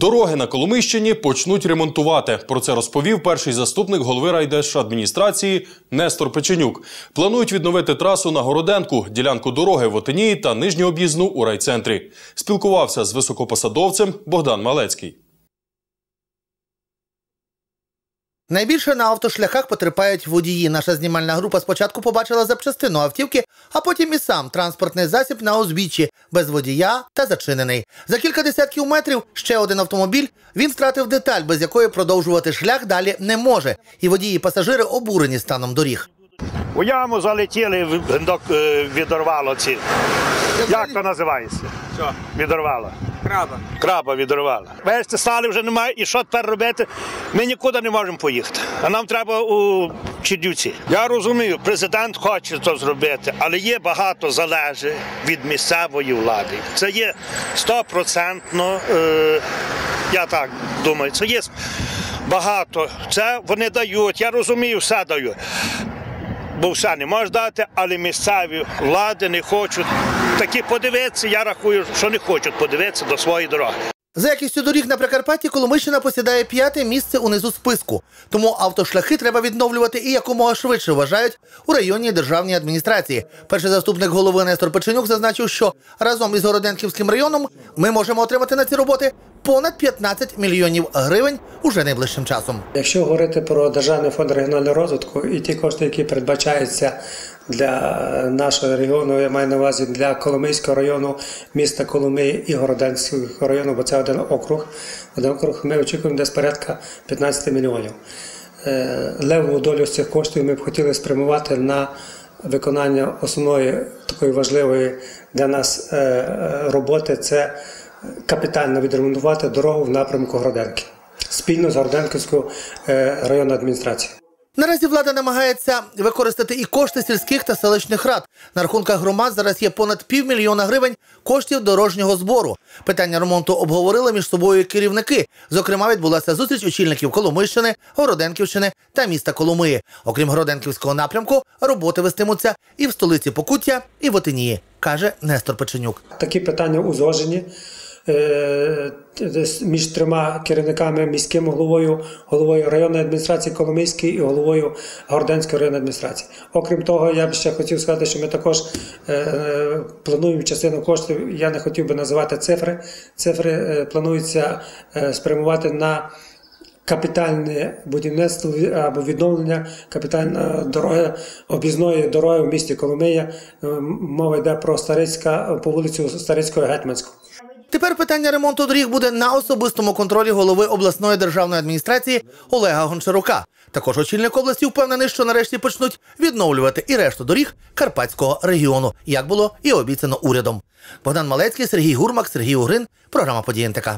Дороги на Коломийщині почнуть ремонтувати. Про це розповів перший заступник голови райдержадміністрації Нестор Печенюк. Планують відновити трасу на Городенку, ділянку дороги в Отинії та нижню об'їзну у райцентрі. Спілкувався з високопосадовцем Богдан Малецький. Найбільше на автошляхах потерпають водії. Наша знімальна група спочатку побачила запчастину автівки, а потім і сам транспортний засіб на узбіччі, без водія та зачинений. За кілька десятків метрів ще один автомобіль. Він втратив деталь, без якої продовжувати шлях далі не може. І водії і пасажири обурені станом доріг. У яму залетіли, е, відорвало ці. Як то називається? Що? Відорвало. Краба. Краба відорвало. Вести стали вже немає, і що тепер робити? Ми нікуди не можемо поїхати. А нам треба у Чернівці. Я розумію, президент хоче це зробити, але є багато залежить від місцевої влади. Це є стопроцентно, е, я так думаю, це є багато. Це вони дають. Я розумію, все дають. Бо все не можеш дати, але місцеві влади не хочуть. Такі подивитися, я рахую, що не хочуть подивитися до своєї дороги. За якістю доріг на Прикарпатті Коломийщина посідає п'яте місце унизу списку. Тому автошляхи треба відновлювати і якомога швидше вважають у районній державній адміністрації. Перший заступник голови Нестор Печенюк зазначив, що разом із Городенківським районом ми можемо отримати на ці роботи понад 15 мільйонів гривень уже найближчим часом. Якщо говорити про Державний фонд регіонального розвитку і ті кошти, які передбачаються для нашого регіону, я маю на увазі для Коломийського району, міста Коломиї і Городенського району, бо це один округ. Один округ ми очікуємо десь порядка 15 мільйонів. Е, Левову долю з цих коштів ми б хотіли спрямувати на виконання основної такої важливої для нас е, е, роботи це капітально відремонтувати дорогу в напрямку Городенки спільно з Городенківською районною адміністрацією. Наразі влада намагається використати і кошти сільських та селищних рад. На рахунках громад зараз є понад півмільйона гривень коштів дорожнього збору. Питання ремонту обговорили між собою керівники. Зокрема, відбулася зустріч очільників Коломийщини, Городенківщини та міста Коломиї. Окрім Городенківського напрямку, роботи вестимуться і в столиці Покуття, і в Отинії, каже Нестор Печенюк. Такі питання узгоджені між трьома керівниками міським головою, головою районної адміністрації Коломийської і головою Городенської районної адміністрації. Окрім того, я б ще хотів сказати, що ми також е, е, плануємо частину коштів. Я не хотів би називати цифри. Цифри е, плануються е, спрямувати на. Капітальне будівництво або відновлення капітальної дороги, об'їзної дороги в місті Коломия. Е, Мова йде про Старицька по вулицю Старицького Гетьманську. Тепер питання ремонту доріг буде на особистому контролі голови обласної державної адміністрації Олега Гончарука. Також очільник області впевнений, що нарешті почнуть відновлювати і решту доріг Карпатського регіону, як було і обіцяно урядом. Богдан Малецький, Сергій Гурмак, Сергій Угрин. Програма «Події НТК».